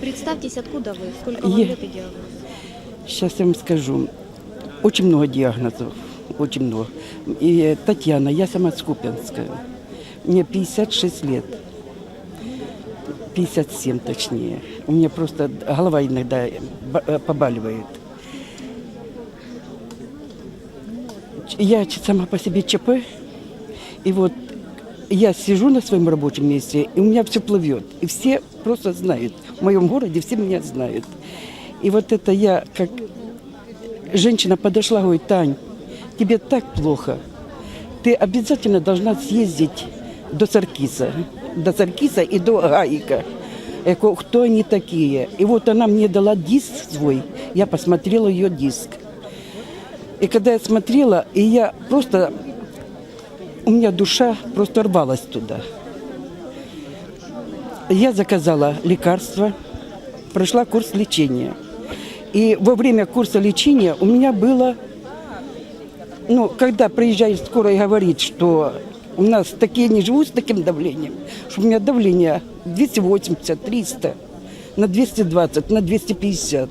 Представьтесь, откуда вы, сколько вам Я- лет и диагноз? Сейчас я вам скажу. Очень много диагнозов. Очень много. И э, Татьяна, я сама с Купянска. Мне 56 лет. 57 точнее. У меня просто голова иногда ба- э, побаливает. Ч- Я ч- сама по себе ЧП. И вот я сижу на своем рабочем месте, и у меня все плывет. И все просто знают. В моем городе все меня знают. И вот это я, как женщина подошла, говорит, Тань, тебе так плохо. Ты обязательно должна съездить до Саркиса. До Саркиса и до Гаика. Я говорю, кто они такие? И вот она мне дала диск свой. Я посмотрела ее диск. И когда я смотрела, и я просто... У меня душа просто рвалась туда. Я заказала лекарства, прошла курс лечения. И во время курса лечения у меня было, ну, когда приезжает скорая и говорит, что у нас такие не живут с таким давлением, что у меня давление 280, 300, на 220, на 250.